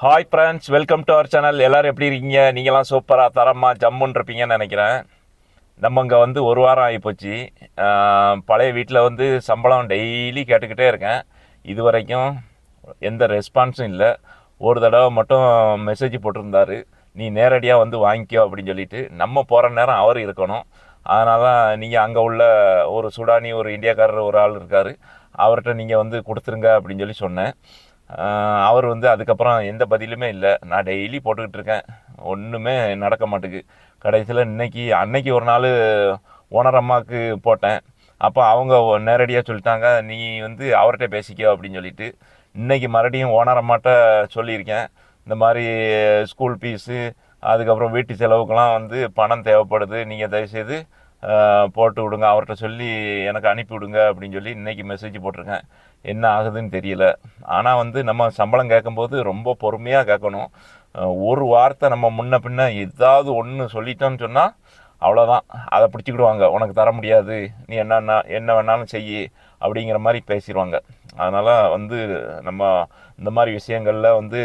Hi friends welcome to our channel எல்லோரும் எப்படி இருக்கீங்க? நீங்களாம் சூப்பராக தரமாக ஜம்முன்னு இருப்பீங்கன்னு நினைக்கிறேன். நம்ம இங்கே வந்து ஒரு வாரம் ஆகிப்போச்சு. பழைய வீட்டில் வந்து சம்பளம் டெய்லி கேட்டுக்கிட்டே இருக்கேன். இது வரைக்கும் எந்த ரெஸ்பான்ஸும் இல்லை. ஒரு தடவை மட்டும் மெசேஜ் போட்டிருந்தாரு. நீ நேரடியாக வந்து வாங்கிக்கோ அப்படின்னு சொல்லிட்டு நம்ம போகிற நேரம் அவர் இருக்கணும். அதனால் நீங்கள் அங்கே உள்ள ஒரு சுடானி ஒரு இந்தியாக்காரர் ஒரு ஆள் இருக்கார். அவர்கிட்ட நீங்கள் வந்து கொடுத்துருங்க அப்படின்னு சொல்லி சொன்னேன். அவர் வந்து அதுக்கப்புறம் எந்த பதிலுமே இல்லை. நான் டெய்லி போட்டுக்கிட்டு இருக்கேன். ஒன்றுமே நடக்க மாட்டேங்குது கடைசியில் இன்னைக்கு அன்னைக்கு ஒரு நாள் ஓனர் அம்மாவுக்கு போட்டேன். அப்போ அவங்க நேரடியாக சொல்லிட்டாங்க நீ வந்து அவர்கிட்ட பேசிக்கோ அப்படின்னு சொல்லிட்டு. இன்னைக்கு மறுபடியும் ஓனர் அம்மாட்ட சொல்லியிருக்கேன். இந்த மாதிரி ஸ்கூல் ஃபீஸு அதுக்கப்புறம் வீட்டு செலவுக்கெலாம் வந்து பணம் தேவைப்படுது. நீங்கள் தயவுசெய்து போட்டு விடுங்க. அவர்கிட்ட சொல்லி எனக்கு அனுப்பி விடுங்க அப்படின்னு சொல்லி இன்றைக்கி மெசேஜ் போட்டிருக்கேன். என்ன ஆகுதுன்னு தெரியல. ஆனால் வந்து நம்ம சம்பளம் கேட்கும்போது ரொம்ப பொறுமையாக கேட்கணும். ஒரு வார்த்தை நம்ம முன்ன பின்ன ஏதாவது ஒன்று சொல்லிட்டோம்னு சொன்னால் அவ்வளோதான் அதை பிடிச்சிக்கிடுவாங்க. உனக்கு தர முடியாது. நீ என்னன்னா என்ன வேணாலும் செய்யி அப்படிங்கிற மாதிரி பேசிடுவாங்க. அதனால் வந்து நம்ம இந்த மாதிரி விஷயங்களில் வந்து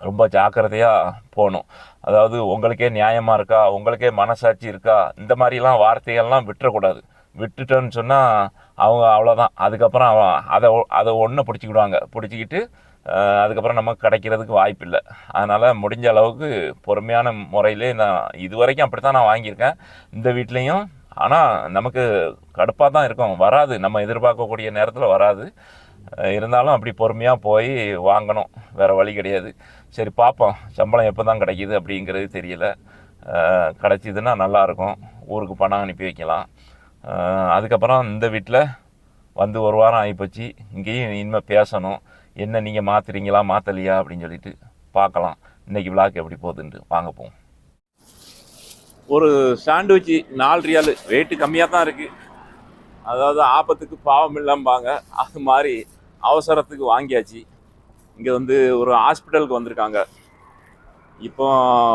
ரொம்ப ஜாக்கிரதையாக போகணும் அதாவது உங்களுக்கே நியாயமாக இருக்கா? உங்களுக்கே மனசாட்சி இருக்கா? இந்த மாதிரிலாம் வார்த்தைகள்லாம் விட்டுறக்கூடாது. விட்டுட்டோன்னு சொன்னால் அவங்க அவ்வளோதான் அதுக்கப்புறம் அவன் அதை அதை ஒன்று பிடிச்சிக்கிடுவாங்க. பிடிச்சிக்கிட்டு அதுக்கப்புறம் நமக்கு கிடைக்கிறதுக்கு வாய்ப்பு இல்லை. அதனால் முடிஞ்ச அளவுக்கு பொறுமையான முறையிலே நான் இது வரைக்கும் அப்படி தான் நான் வாங்கியிருக்கேன். இந்த வீட்லேயும். ஆனால் நமக்கு கடுப்பாக தான் இருக்கும். வராது. நம்ம எதிர்பார்க்கக்கூடிய நேரத்தில் வராது. இருந்தாலும் அப்படி பொறுமையாக போய் வாங்கணும். வேறு வழி கிடையாது. சரி பார்ப்போம் சம்பளம் எப்போ தான் கிடைக்கிது அப்படிங்கிறது தெரியல. கிடச்சிதுன்னா கிடைச்சிதுன்னா நல்லாயிருக்கும் ஊருக்கு பணம் அனுப்பி வைக்கலாம். அதுக்கப்புறம் இந்த வீட்டில் வந்து ஒரு வாரம் ஆகிப்போச்சு இங்கேயும் இனிமேல் பேசணும். என்ன நீங்கள் மாற்றுறீங்களா மாற்றலையா அப்படின்னு சொல்லிட்டு பார்க்கலாம். இன்றைக்கி விழாக்கு எப்படி போகுதுன்ட்டு. வாங்க போவோம். ஒரு சாண்ட்விச் நாலு ரியாலு ரேட்டு கம்மியாக தான் இருக்குது அதாவது ஆபத்துக்கு பாவம் இல்லம்பாங்க. அது மாதிரி அவசரத்துக்கு வாங்கியாச்சு. இங்கே வந்து ஒரு ஹாஸ்பிட்டலுக்கு வந்திருக்காங்க. இப்போ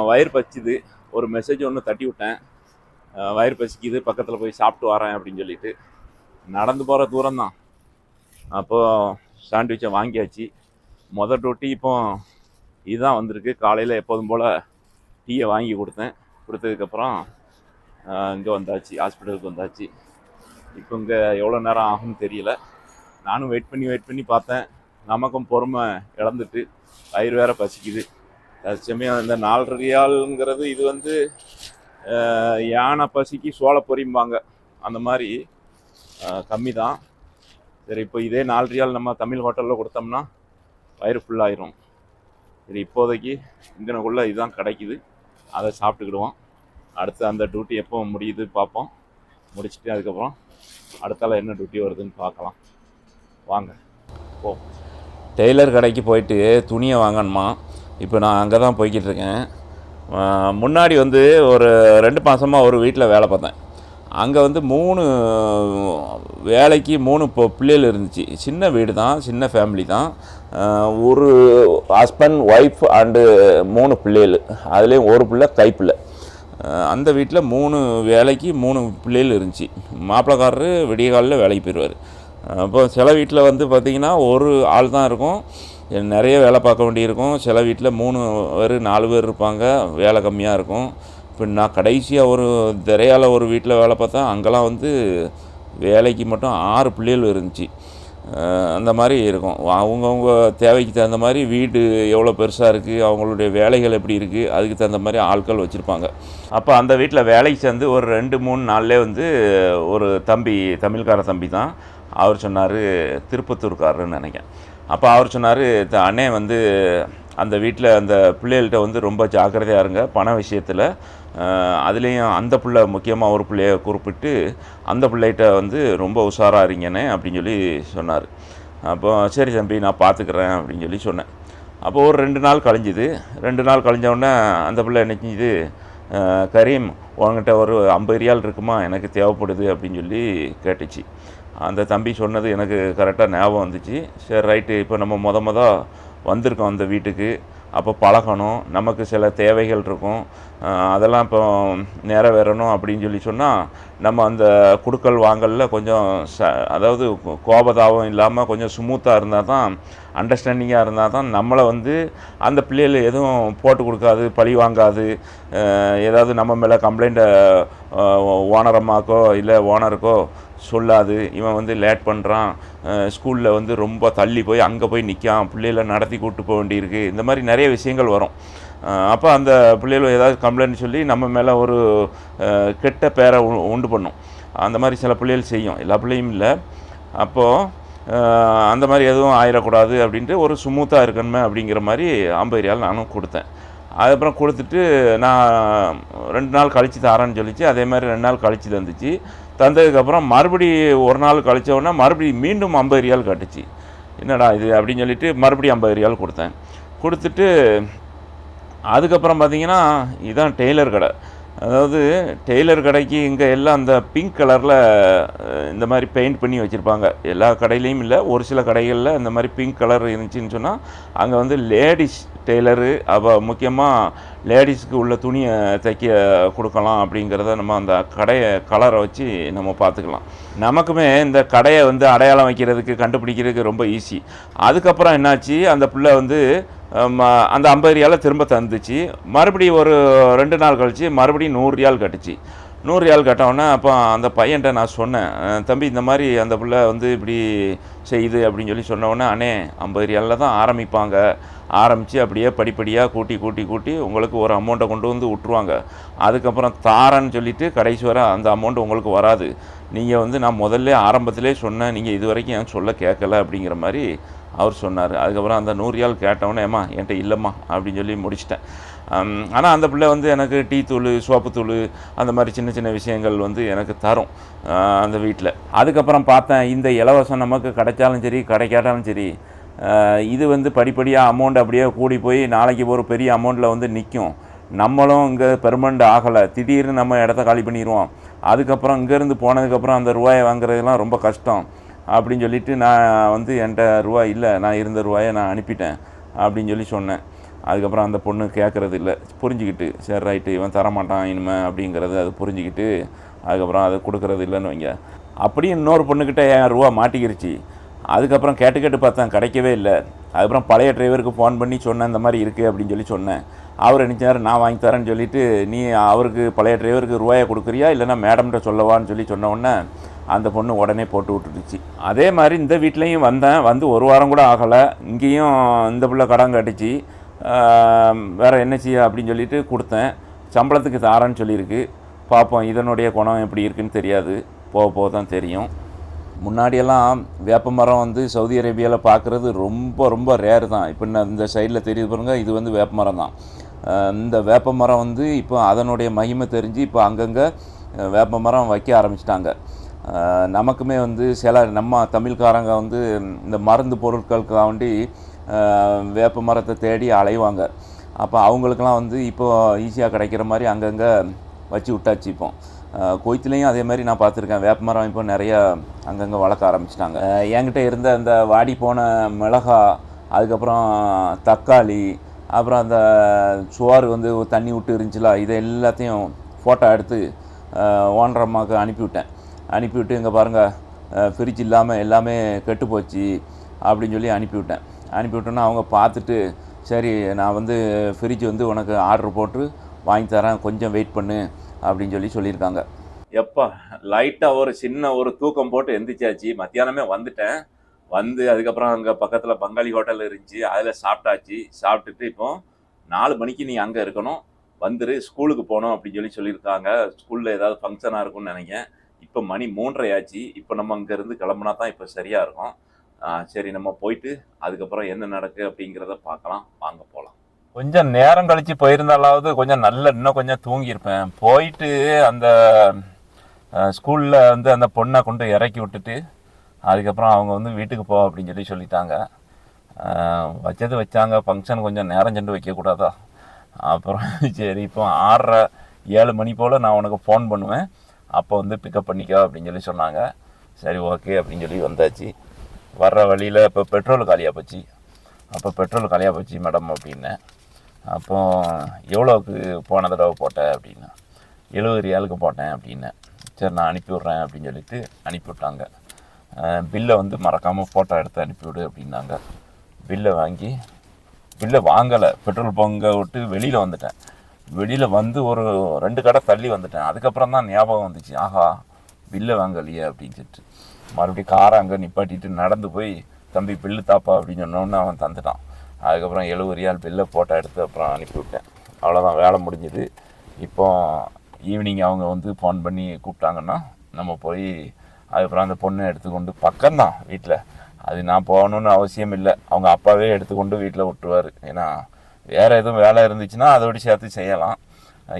வயிறு பச்சுது ஒரு மெசேஜ் ஒன்று தட்டி விட்டேன். வயிறு பசிக்குது பக்கத்தில் போய் சாப்பிட்டு வரேன் அப்படின்னு சொல்லிட்டு நடந்து போகிற தூரம் தான் அப்போது சாண்ட்விச்சை வாங்கியாச்சு. மொதல் டூட்டி இப்போ இதுதான் வந்திருக்கு. காலையில் எப்போதும் போல் டீயை வாங்கி கொடுத்தேன். கொடுத்ததுக்கப்புறம் இங்கே வந்தாச்சு ஹாஸ்பிட்டலுக்கு வந்தாச்சு. இப்போ இங்கே எவ்வளோ நேரம் ஆகும்னு தெரியல. நானும் வெயிட் பண்ணி வெயிட் பண்ணி பார்த்தேன். நமக்கும் பொறுமை இழந்துட்டு வயிறு வேற பசிக்குது. தற்சமயம் இந்த நாலரை ரியாலுங்கிறது இது வந்து யானை பசிக்கு சோள பொரிம்பாங்க. அந்த மாதிரி கம்மி தான் சரி இப்போ இதே நாலரியால் நம்ம தமிழ் ஹோட்டலில் கொடுத்தோம்னா வயிறு ஃபுல்லாயிரும் சரி இப்போதைக்கு இங்கனக்குள்ளே இதுதான் கிடைக்குது. அதை சாப்பிட்டுக்கிடுவோம். அடுத்து அந்த டியூட்டி எப்போ முடியுது பார்ப்போம். முடிச்சுட்டு அதுக்கப்புறம் அடுத்தால என்ன டியூட்டி வருதுன்னு பார்க்கலாம். வாங்க போ. டெய்லர் கடைக்கு போயிட்டு துணியை வாங்கணுமா? இப்போ நான் அங்கே தான் போய்கிட்டு இருக்கேன். முன்னாடி வந்து ஒரு ரெண்டு மாதமாக ஒரு வீட்டில் வேலை பார்த்தேன். அங்கே வந்து மூணு வேலைக்கு மூணு இப்போ பிள்ளைகள் இருந்துச்சு. சின்ன வீடு தான் சின்ன ஃபேமிலி தான். ஒரு ஹஸ்பண்ட் ஒய்ஃப் அண்டு மூணு பிள்ளைகள். அதுலேயும் ஒரு பிள்ளை கைப்பிள்ளை. அந்த வீட்டில் மூணு வேலைக்கு மூணு பிள்ளைகள் இருந்துச்சு. மாப்பிள்ளக்காரரு விடிய காலில் வேலைக்கு போயிடுவார் அப்போ சில வீட்டில் வந்து பார்த்திங்கன்னா ஒரு ஆள் தான் இருக்கும். நிறைய வேலை பார்க்க வேண்டியிருக்கும். சில வீட்டில் மூணு பேர் நாலு பேர் இருப்பாங்க. வேலை கம்மியாக இருக்கும். இப்போ நான் கடைசியாக ஒரு திரையால் ஒரு வீட்டில் வேலை பார்த்தா அங்கெல்லாம் வந்து வேலைக்கு மட்டும் ஆறு பிள்ளைகள் இருந்துச்சு. அந்த மாதிரி இருக்கும். அவங்கவுங்க தேவைக்கு தகுந்த மாதிரி வீடு எவ்வளோ பெருசாக இருக்குது அவங்களுடைய வேலைகள் எப்படி இருக்குது அதுக்கு தகுந்த மாதிரி ஆட்கள் வச்சுருப்பாங்க. அப்போ அந்த வீட்டில் வேலைக்கு சேர்ந்து ஒரு ரெண்டு மூணு நாள்லே வந்து ஒரு தம்பி தமிழ்கார தம்பி தான். அவர் சொன்னார் திருப்பத்தூர்காரருன்னு நினைக்கிறேன். அப்போ அவர் சொன்னார் அண்ணே வந்து அந்த வீட்டில் அந்த பிள்ளைகள்கிட்ட வந்து ரொம்ப ஜாக்கிரதையாக இருங்க. பண விஷயத்தில் அதுலேயும் அந்த பிள்ளை முக்கியமாக ஒரு பிள்ளைய குறிப்பிட்டு அந்த பிள்ளைகிட்ட வந்து ரொம்ப உஷாராக இருங்கண்ணே அப்படின்னு சொல்லி சொன்னார். அப்போ சரி தம்பி நான் பார்த்துக்கிறேன் அப்படின்னு சொல்லி சொன்னேன். அப்போ ஒரு ரெண்டு நாள் கழிஞ்சுது. ரெண்டு நாள் கழிஞ்சவுடனே அந்த பிள்ளை என்ன செஞ்சுது கரீம் உங்ககிட்ட ஒரு ஐம்பது ரியால் இருக்குமா? எனக்கு தேவைப்படுது அப்படின்னு சொல்லி கேட்டுச்சு. அந்த தம்பி சொன்னது எனக்கு கரெக்டாக ஞாபகம் வந்துச்சு. சரி ரைட்டு இப்போ நம்ம மொத மொத வந்திருக்கோம் அந்த வீட்டுக்கு. அப்போ பழகணும். நமக்கு சில தேவைகள் இருக்கும். அதெல்லாம் இப்போ நிறைவேறணும் அப்படின்னு சொல்லி சொன்னால் நம்ம அந்த குடுக்கல் வாங்கலில் கொஞ்சம் ச அதாவது கோ- கோபதாபம் இல்லாமல் கொஞ்சம் ஸ்மூத்தாக இருந்தால் தான் அண்டர்ஸ்டாண்டிங்காக இருந்தால் தான் நம்மளை வந்து அந்த பிள்ளைகள் எதுவும் போட்டு கொடுக்காது பழி வாங்காது. ஏதாவது நம்ம மேலே கம்ப்ளைண்ட்டை ஓனரம்மாக்கோ இல்லை ஓனருக்கோ சொல்லாது. இவன் வந்து லேட் பண்ணுறான் ஸ்கூலில் வந்து ரொம்ப தள்ளி போய் அங்கே போய் நிற்கான் பிள்ளைகளை நடத்தி கூட்டு போக வேண்டியிருக்கு. இந்த மாதிரி நிறைய விஷயங்கள் வரும். அப்போ அந்த பிள்ளைகள் ஏதாவது கம்ப்ளைண்ட் சொல்லி நம்ம மேலே ஒரு கெட்ட பேரை உ- உண்டு பண்ணும். அந்த மாதிரி சில பிள்ளைகள் செய்யும். எல்லா பிள்ளையும் இல்லை. அப்போது அந்த மாதிரி எதுவும் ஆயிடக்கூடாது அப்படின்ட்டு ஒரு ஸ்மூத்தாக இருக்கணுமே அப்படிங்கிற மாதிரி ஐம்பது நானும் கொடுத்தேன். அதுக்கப்புறம் கொடுத்துட்டு நான் ரெண்டு நாள் கழித்து தரேன்னு சொல்லிச்சு. அதே மாதிரி ரெண்டு நாள் கழித்து தந்துச்சு. தந்ததுக்கப்புறம் மறுபடி ஒரு நாள் கழிச்ச மறுபடி மறுபடியும் மீண்டும் ஐம்பது ரியால் கட்டுச்சு. என்னடா இது அப்படின்னு சொல்லிட்டு மறுபடியும் ஐம்பது ரியால் கொடுத்தேன். கொடுத்துட்டு அதுக்கப்புறம் பார்த்தீங்கன்னா இதுதான் டெய்லர் கடை. அதாவது டெய்லர் கடைக்கு இங்கே எல்லாம் அந்த பிங்க் கலரில் இந்த மாதிரி பெயிண்ட் பண்ணி வச்சுருப்பாங்க. எல்லா கடையிலையும் இல்லை ஒரு சில கடைகளில் இந்த மாதிரி பிங்க் கலர் இருந்துச்சுன்னு சொன்னால் அங்கே வந்து லேடிஸ் டெய்லரு அப்போ முக்கியமாக லேடிஸ்க்கு உள்ள துணியை தைக்க கொடுக்கலாம் அப்படிங்கிறத நம்ம அந்த கடையை கலரை வச்சு நம்ம பார்த்துக்கலாம். நமக்குமே இந்த கடையை வந்து அடையாளம் வைக்கிறதுக்கு கண்டுபிடிக்கிறதுக்கு ரொம்ப ஈஸி அதுக்கப்புறம் என்னாச்சு? அந்த பிள்ளை வந்து அந்த ஐம்பது ரியால் திரும்ப தந்துச்சு. மறுபடியும் ஒரு ரெண்டு நாள் கழித்து மறுபடியும் நூறு ரியால் கட்டுச்சு. நூறு ரியால் கட்டவுடனே அப்போ அந்த பையன்கிட்ட நான் சொன்னேன் தம்பி இந்த மாதிரி அந்த பிள்ளை வந்து இப்படி செய்யுது அப்படின்னு சொல்லி சொன்னோடனே அண்ணே ஐம்பது ரியாலில் தான் ஆரம்பிப்பாங்க. ஆரம்பித்து அப்படியே படிப்படியாக கூட்டி கூட்டி கூட்டி உங்களுக்கு ஒரு அமௌண்ட்டை கொண்டு வந்து விட்ருவாங்க அதுக்கப்புறம் தாரன்னு சொல்லிட்டு கடைசி வரை அந்த அமௌண்ட் உங்களுக்கு வராது. நீங்கள் வந்து நான் முதல்ல ஆரம்பத்திலே சொன்னேன். நீங்கள் இது வரைக்கும் ஏன் சொல்ல கேட்கல அப்படிங்கிற மாதிரி அவர் சொன்னார். அதுக்கப்புறம் அந்த நூறு ரியால் கேட்டவுடனே ஏம்மா என்கிட்ட இல்லைம்மா அப்படின்னு சொல்லி முடிச்சிட்டேன். ஆனால் அந்த பிள்ளை வந்து எனக்கு டீ தூள் சோப்புத்தூள் அந்த மாதிரி சின்ன சின்ன விஷயங்கள் வந்து எனக்கு தரும் அந்த வீட்டில் அதுக்கப்புறம் பார்த்தேன் இந்த இலவசம் நமக்கு கிடைச்சாலும் சரி கிடைக்காட்டாலும் சரி இது வந்து படிப்படியாக அமௌண்ட் அப்படியே கூடி போய் நாளைக்கு ஒரு பெரிய அமௌண்ட்டில் வந்து நிற்கும் நம்மளும் இங்கே பெர்மனண்ட் ஆகலை. திடீர்னு நம்ம இடத்த காலி பண்ணிடுவோம் அதுக்கப்புறம் இங்கேருந்து போனதுக்கப்புறம் அந்த ரூபாயை வாங்குறதுலாம் ரொம்ப கஷ்டம். அப்படின்னு சொல்லிட்டு நான் வந்து என்கிட்ட ரூபா இல்லை நான் இருந்த ரூபாயை நான் அனுப்பிட்டேன் அப்படின்னு சொல்லி சொன்னேன். அதுக்கப்புறம் அந்த பொண்ணு கேட்குறது இல்லை. புரிஞ்சுக்கிட்டு சரி ரைட்டு இவன் தரமாட்டான் இனிமே அப்படிங்கிறது அது புரிஞ்சுக்கிட்டு அதுக்கப்புறம் அதை கொடுக்கறது இல்லைன்னு வைங்க. அப்படியும் இன்னொரு பொண்ணுக்கிட்ட என் ரூபா மாட்டிக்கிருச்சு. அதுக்கப்புறம் கேட்டு கேட்டு பார்த்தேன் கிடைக்கவே இல்லை. அதுக்கப்புறம் பழைய டிரைவருக்கு ஃபோன் பண்ணி சொன்னேன் இந்த மாதிரி இருக்குது அப்படின்னு சொல்லி சொன்னேன். அவர் நினச்சார் நான் வாங்கி தரேன்னு சொல்லிட்டு நீ அவருக்கு பழைய டிரைவருக்கு ரூபாயை கொடுக்குறியா? இல்லைனா மேடம்கிட்ட சொல்லவான்னு சொல்லி சொன்ன உடனே அந்த பொண்ணு உடனே போட்டு விட்டுடுச்சு. அதே மாதிரி இந்த வீட்லேயும் வந்தேன். வந்து ஒரு வாரம் கூட ஆகலை. இங்கேயும் இந்த பிள்ளை கடன் கட்டுச்சு. வேறு என்ன செய்ய அப்படின்னு சொல்லிட்டு கொடுத்தேன். சம்பளத்துக்கு தாரேன்னு சொல்லியிருக்கு. பார்ப்போம் இதனுடைய குணம் எப்படி இருக்குன்னு தெரியாது. போக போக தான் தெரியும். முன்னாடியெல்லாம் வேப்ப மரம் வந்து சவுதி அரேபியாவில் பார்க்குறது ரொம்ப ரொம்ப ரேர் தான். இப்போ நான் இந்த சைடில் தெரியுது பாருங்கள் இது வந்து வேப்ப மரம் தான். இந்த வேப்ப மரம் வந்து இப்போ அதனுடைய மகிமை தெரிஞ்சு இப்போ அங்கங்கே வேப்ப மரம் வைக்க ஆரம்பிச்சிட்டாங்க. நமக்குமே வந்து சில நம்ம தமிழ்காரங்க வந்து இந்த மருந்து பொருட்களுக்காக வேண்டி வேப்ப மரத்தை தேடி அலைவாங்க. அப்போ அவங்களுக்கெல்லாம் வந்து இப்போ ஈஸியாக கிடைக்கிற மாதிரி அங்கங்கே வச்சு விட்டாச்சு இப்போ. கொய்த்துலேயும் அதே மாதிரி நான் பார்த்துருக்கேன். வேப்ப மரம் இப்போ நிறையா அங்கங்கே வளர்க்க ஆரம்பிச்சிட்டாங்க. என்கிட்ட இருந்த அந்த வாடி போன மிளகா அதுக்கப்புறம் தக்காளி அப்புறம் அந்த சுவார் வந்து தண்ணி விட்டு இருந்துச்சுல இதை எல்லாத்தையும் ஃபோட்டோ எடுத்து ஓனரம்மாவுக்கு அனுப்பிவிட்டேன். அனுப்பிவிட்டு இங்கே பாருங்கள் ஃப்ரிட்ஜ் இல்லாமல் எல்லாமே கெட்டு போச்சு அப்படின்னு சொல்லி அனுப்பிவிட்டேன். அனுப்பிவிட்டோன்னா அவங்க பார்த்துட்டு சரி நான் வந்து ஃப்ரிட்ஜ் வந்து உனக்கு ஆர்டர் போட்டு வாங்கி தரேன் கொஞ்சம் வெயிட் பண்ணு அப்படின்னு சொல்லி சொல்லியிருக்காங்க. எப்போ லைட்டாக ஒரு சின்ன ஒரு தூக்கம் போட்டு எந்திரிச்சாச்சு. மத்தியானமே வந்துட்டேன். வந்து அதுக்கப்புறம் அங்கே பக்கத்தில் பங்காளி ஹோட்டல் இருந்துச்சு. அதில் சாப்பிட்டாச்சு. சாப்பிட்டுட்டு இப்போ நாலு மணிக்கு நீ அங்கே இருக்கணும். வந்துரு ஸ்கூலுக்கு போகணும் அப்படின்னு சொல்லி சொல்லியிருக்காங்க. ஸ்கூலில் ஏதாவது ஃபங்க்ஷனாக இருக்கும்னு நினைக்கிறேன். இப்போ மணி மூன்றரை ஆச்சு இப்போ நம்ம அங்கேருந்து கிளம்புனா தான் இப்போ சரியாக இருக்கும். சரி நம்ம போயிட்டு அதுக்கப்புறம் என்ன நடக்கு அப்படிங்கிறத பார்க்கலாம். வாங்க போகலாம் கொஞ்சம் நேரம் கழித்து போயிருந்தாலாவது கொஞ்சம் நல்ல இன்னும் கொஞ்சம் தூங்கியிருப்பேன். போயிட்டு அந்த ஸ்கூலில் வந்து அந்த பொண்ணை கொண்டு இறக்கி விட்டுட்டு அதுக்கப்புறம் அவங்க வந்து வீட்டுக்கு போ அப்படின்னு சொல்லி சொல்லிட்டாங்க. வச்சது வச்சாங்க. ஃபங்க்ஷன் கொஞ்சம் நேரம் சென்று வைக்கக்கூடாதா? அப்புறம் சரி இப்போ ஆறரை ஏழு மணி போல் நான் உனக்கு ஃபோன் பண்ணுவேன். அப்போ வந்து பிக்கப் பண்ணிக்கோ அப்படின்னு சொல்லி சொன்னாங்க. சரி ஓகே அப்படின்னு சொல்லி வந்தாச்சு. வர்ற வழியில் இப்போ பெட்ரோல் காலியாக போச்சு. அப்போ பெட்ரோல் காலியாக போச்சு மேடம் அப்படின்னேன் அப்போ எவ்வளோக்கு போன தடவை போட்டேன் அப்படின்னா. எழுபது ரியாலுக்கு போட்டேன் அப்படின்னேன் சரி நான் அனுப்பி விட்றேன் அப்படின்னு சொல்லிட்டு அனுப்பிவிட்டாங்க பில்லை வந்து மறக்காமல் ஃபோட்டோ எடுத்து அனுப்பிவிடு அப்படின்னாங்க. பில்லை வாங்கி பில்லை வாங்கலை. பெட்ரோல் பங்கை விட்டு வெளியில் வந்துட்டேன். வெளியில் வந்து ஒரு ரெண்டு கடை தள்ளி வந்துட்டேன். அதுக்கப்புறம் தான் ஞாபகம் வந்துச்சு. ஆஹா பில்லை வாங்கலையே அப்படின்னு சொல்லிட்டு. மறுபடியும் காரை அங்கே நிப்பாட்டிட்டு நடந்து போய் தம்பி பில்லு தாப்பா அப்படின்னு சொன்னோன்னு அவன் தந்துட்டான். அதுக்கப்புறம் எழுபது ரியால் பில்லை ஃபோட்டோ எடுத்து அப்புறம் அனுப்பிவிட்டேன் அவ்வளோதான் வேலை முடிஞ்சுது. இப்போ ஈவினிங் அவங்க வந்து ஃபோன் பண்ணி கூப்பிட்டாங்கன்னா நம்ம போய் அதுக்கப்புறம் அந்த பொண்ணை எடுத்துக்கொண்டு பக்கம்தான் வீட்டில் அது நான் போகணுன்னு அவசியம் இல்லை. அவங்க அப்பாவே எடுத்துக்கொண்டு வீட்டில் விட்டுருவார். ஏன்னா வேறு எதுவும் வேலை இருந்துச்சுன்னா அதோடு சேர்த்து செய்யலாம்.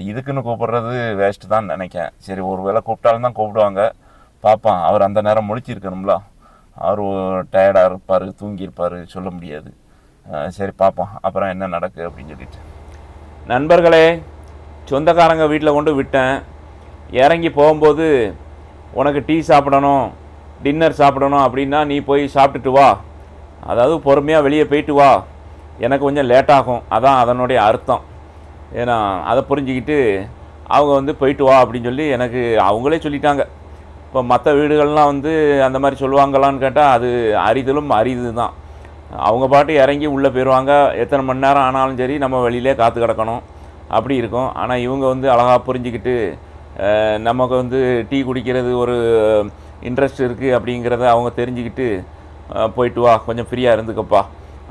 இதுக்குன்னு கூப்பிட்றது வேஸ்ட்டு தான் நினைக்கேன் சரி ஒரு வேளை கூப்பிட்டாலும் தான் கூப்பிடுவாங்க. பார்ப்பான் அவர் அந்த நேரம் முடிச்சிருக்கணும்ல அவர் டயர்டாக இருப்பார் தூங்கியிருப்பார் சொல்ல முடியாது. சரி பார்ப்போம். அப்புறம் என்ன நடக்கு அப்படின்னு சொல்லிட்டு. நண்பர்களே சொந்தக்காரங்க வீட்டில் கொண்டு விட்டேன். இறங்கி போகும்போது உனக்கு டீ சாப்பிடணும் டின்னர் சாப்பிடணும் அப்படின்னா நீ போய் சாப்பிட்டுட்டு வா. அதாவது பொறுமையாக வெளியே போயிட்டு வா. எனக்கு கொஞ்சம் லேட்டாகும். அதான் அதனுடைய அர்த்தம். ஏன்னா அதை புரிஞ்சுக்கிட்டு அவங்க வந்து போயிட்டு வா அப்படின்னு சொல்லி எனக்கு அவங்களே சொல்லிட்டாங்க. இப்போ மற்ற வீடுகள்லாம் வந்து அந்த மாதிரி சொல்லுவாங்களான்னு கேட்டால் அது அரிதலும் அரிது தான் அவங்க பாட்டு இறங்கி உள்ளே போயிடுவாங்க. எத்தனை மணி நேரம் ஆனாலும் சரி நம்ம வெளியிலே காத்து கிடக்கணும். அப்படி இருக்கும். ஆனால் இவங்க வந்து அழகாக புரிஞ்சுக்கிட்டு நமக்கு வந்து டீ குடிக்கிறது ஒரு இன்ட்ரெஸ்ட் இருக்குது அப்படிங்கிறத அவங்க தெரிஞ்சுக்கிட்டு போயிட்டு வா. கொஞ்சம் ஃப்ரீயாக இருந்துக்கப்பா.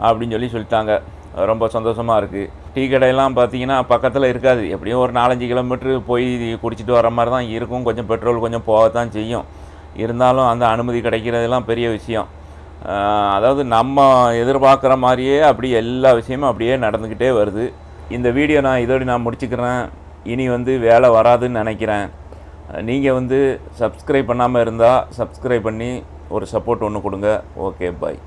அப்படின்னு சொல்லி சொல்லிட்டாங்க. ரொம்ப சந்தோஷமாக இருக்குது டீ கடையெல்லாம் பார்த்தீங்கன்னா பக்கத்தில் இருக்காது. எப்படியும் ஒரு நாலஞ்சு கிலோமீட்ரு போய் குடிச்சிட்டு வர மாதிரி தான் இருக்கும். கொஞ்சம் பெட்ரோல் கொஞ்சம் போகத்தான் செய்யும். இருந்தாலும் அந்த அனுமதி கிடைக்கிறதெல்லாம் பெரிய விஷயம். அதாவது நம்ம எதிர்பார்க்குற மாதிரியே அப்படி எல்லா விஷயமும் அப்படியே நடந்துக்கிட்டே வருது. இந்த வீடியோ நான் இதோடு நான் முடிச்சுக்கிறேன். இனி வந்து வேலை வராதுன்னு நினைக்கிறேன். நீங்கள் வந்து சப்ஸ்கிரைப் பண்ணாமல் இருந்தால் சப்ஸ்கிரைப் பண்ணி ஒரு சப்போர்ட் ஒன்று கொடுங்க. Okay bye